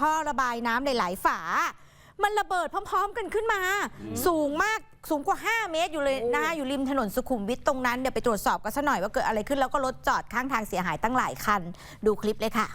ท่อระบายน้ำหลายๆฝา มันระเบิดพร้อม ๆ กันขึ้นมา สูงมากสูงกว่า 5 เมตรอยู่เลยนะคะอยู่ริมถนนสุขุมวิทตรงนั้นเดี๋ยวไปตรวจสอบกันซะหน่อยว่าเกิดอะไรขึ้นแล้วก็รถจอดข้างทางเสียหายตั้งหลายคัน ดูคลิปเลยค่ะ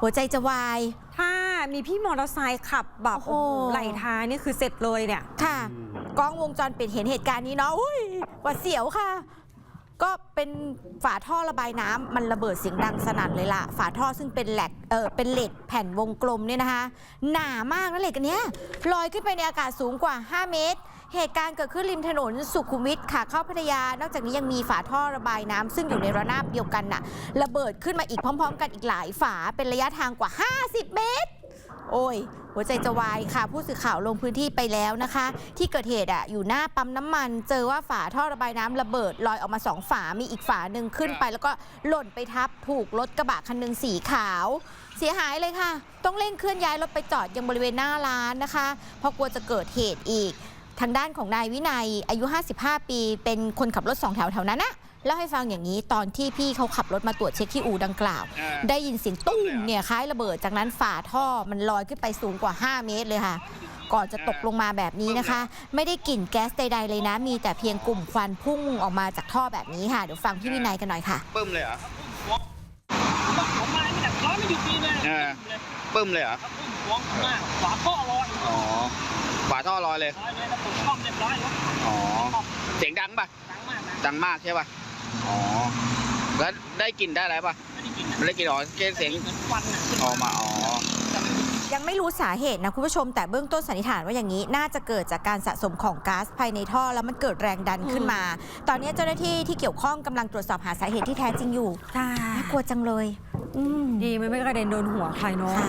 หัวใจจะวาย ถ้า มีพี่มอเตอร์ไซค์ขับแบบโอ้โหโอ้โห ไหลทางนี่คือเสร็จเลยเนี่ย ค่ะ กล้องวงจรปิดเห็นเหตุการณ์นี้เนาะอุ้ยหวัดเสียวค่ะ ก็เป็นฝาท่อระบายน้ำมันระเบิดเสียงดังสนั่นเลยล่ะ ฝาท่อซึ่งเป็นแหลกเออเป็นเหล็กแผ่นวงกลมเนี่ยนะคะ หนามากนะเหล็กอันเนี้ยลอยขึ้นไปในอากาศสูงกว่า 5 เมตร เหตุการณ์เกิดขึ้นริมถนนสุขุมวิทค่ะเข้าพัทยา นอกจากนี้ยังมีฝาท่อระบายน้ำซึ่งอยู่ในระนาบเดียวกันน่ะ ระเบิดขึ้นมาอีกพร้อม ๆ กันอีกหลายฝาเป็นระยะทางกว่า 50 เมตร โอ้ย หัวใจจะวายค่ะ ผู้สื่อข่าวลงพื้นที่ไปแล้วนะคะ ที่เกิดเหตุอะอยู่หน้าปั๊มน้ำมัน เจอว่าฝาท่อระบายน้ำระเบิดลอยออกมาสองฝา มีอีกฝาหนึ่งขึ้นไป แล้วก็หล่นไปทับถูกรถกระบะคันหนึ่งสีขาว เสียหายเลยค่ะ ต้องเร่งเคลื่อนย้ายรถไปจอดยังบริเวณหน้าร้านนะคะเพราะกลัวจะเกิดเหตุอีก ทางด้านของนายวินัยอายุ 55 ปี เป็นคนขับรถสองแถวแถวนั้นนะ เล่าให้ฟังอย่างนี้ตอนที่พี่เขาขับรถมาตรวจเช็คที่อู่ดังกล่าวอ่าได้ยินเสียงตุ้มเนี่ยคล้ายระเบิดจากนั้นฝาท่อมันลอยขึ้นไปสูงกว่า 5 เมตรเลยค่ะ ก่อนจะตกลงมาแบบนี้นะคะ ไม่ได้กลิ่นแก๊สใดๆเลยนะ มีแต่เพียงกลุ่มควันพุ่งออกมาจากท่อแบบนี้ค่ะเดี๋ยวฟังพี่วินัยกันหน่อยค่ะปึ้มเลยเหรอผมมาไม่แต่ร้อนไม่หยุดดีเลยเออเลยปึ้มเลยเหรอครับพุ่งฟ้องมากฝาท่อร้อนอ๋อฝาท่อลอยเลยร้อยเลยแล้วผมซ่อมเรียบร้อยแล้วอ๋อเสียงดังป่ะดังมากนะดังมากใช่ป่ะ อ๋อ แล้วได้กลิ่นได้อะไรป่ะไม่ได้กินนะไม่ได้กลิ่นอ๋อเสียงเหมือนควันน่ะออกมาอ๋อยังไม่รู้สาเหตุนะคุณผู้ชม แต่เบื้องต้นสันนิษฐานว่าอย่างนี้น่าจะเกิดจากการสะสมของก๊าซภายในท่อ แล้วมันเกิดแรงดันขึ้นมา ตอนนี้เจ้าหน้าที่ที่เกี่ยวข้องกำลังตรวจสอบหาสาเหตุที่แท้จริงอยู่ใช่น่ากลัวจังเลย อืม ดีมันไม่กระเด็นโดนหัวใครเนาะ ค่ะ